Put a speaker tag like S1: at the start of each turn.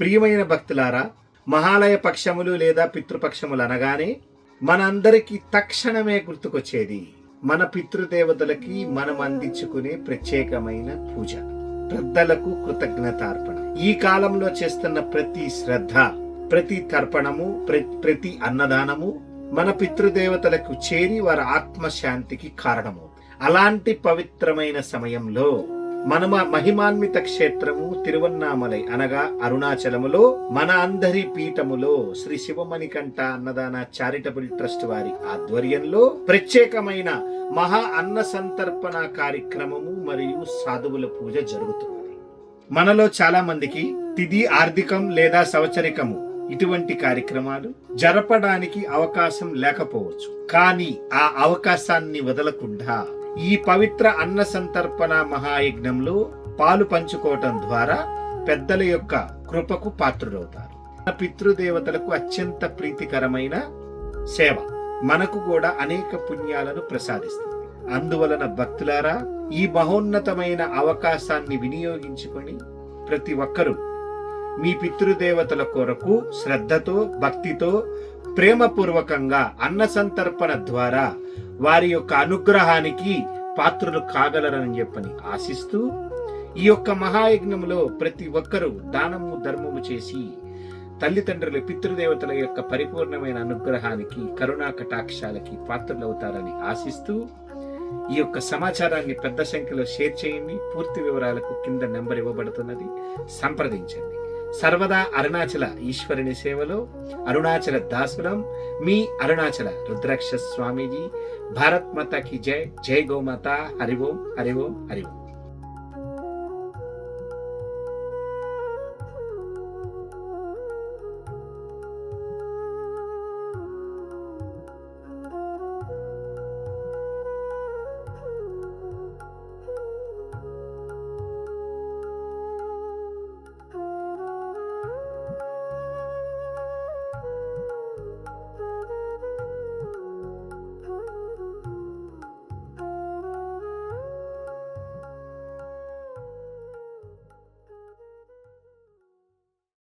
S1: ప్రియమైన భక్తులారా మహాలయ పక్షములు లేదా పితృపక్షములు అనగానే మనందరికీ తక్షణమే గుర్తుకొచ్చేది. మన పితృదేవతలకి మనం అందించుకునే ప్రత్యేకమైన పూజ పెద్దలకు కృతజ్ఞతార్పణ. ఈ కాలంలో చేస్తున్న ప్రతి శ్రద్ధ ప్రతి తర్పణము ప్ర- ప్రతి అన్నదానము మన పితృదేవతలకు చేరి వారి ఆత్మశాంతికి కారణము. అలాంటి పవిత్రమైన సమయంలో మన మహిమాన్విత క్షేత్రము తిరువన్నామలై అనగా అరుణాచలములో మన అందరి పీఠములో శ్రీ శివమణికంఠ అన్నదాన చారిటబుల్ ట్రస్ట్ వారి ఆధ్వర్యంలో ప్రత్యేకమైన మహా అన్న సంతర్పణ కార్యక్రమము మరియు సాధువుల పూజ జరుగుతుంది మనలో చాలా మందికి తిది ఆర్థికం లేదా సంవత్సరికము ఇటువంటి కార్యక్రమాలు జరపడానికి అవకాశం లేకపోవచ్చు. కానీ ఆ అవకాశాన్ని వదలకుండా ఈ పవిత్ర అన్న సంతర్పణ మహాయజ్ఞంలో పాలు పంచుకోవటం ద్వారా పెద్దల యొక్క కృపకు పాత్రులవుతారు మన పితృదేవతలకు అత్యంత ప్రీతికరమైన సేవ. మనకు కూడా అనేక పుణ్యాలను ప్రసాదిస్తుంది. అందువలన భక్తులారా ఈ మహోన్నతమైన అవకాశాన్ని వినియోగించుకొని ప్రతి ఒక్కరూ మీ పితృదేవతల కొరకు శ్రద్ధతో భక్తితో ప్రేమపూర్వకంగా అన్న సంతర్పణ ద్వారా వారి యొక్క అనుగ్రహానికి పాత్రులు కాగలరని చెప్పని ఆశిస్తూ ఈ యొక్క మహాయజ్ఞంలో ప్రతి ఒక్కరూ దానము ధర్మము చేసి తల్లిదండ్రుల పితృదేవతల యొక్క పరిపూర్ణమైన అనుగ్రహానికి కరుణా కటాక్షాలకి పాత్రులవుతారని ఆశిస్తూ ఈ యొక్క సమాచారాన్ని పెద్ద సంఖ్యలో షేర్ చేయండి. పూర్తి వివరాలకు కింద నెంబర్ ఇవ్వబడుతున్నది. సంప్రదించండి. సర్వదా అరుణాచల ఈశ్వరుని సేవలో అరుణాచల దాసులం మీ అరుణాచల రుద్రాక్ష స్వామీజీ భారత్ మాతా కి జై జై గోమాత హరి ఓం హరి ఓం హరి ఓం.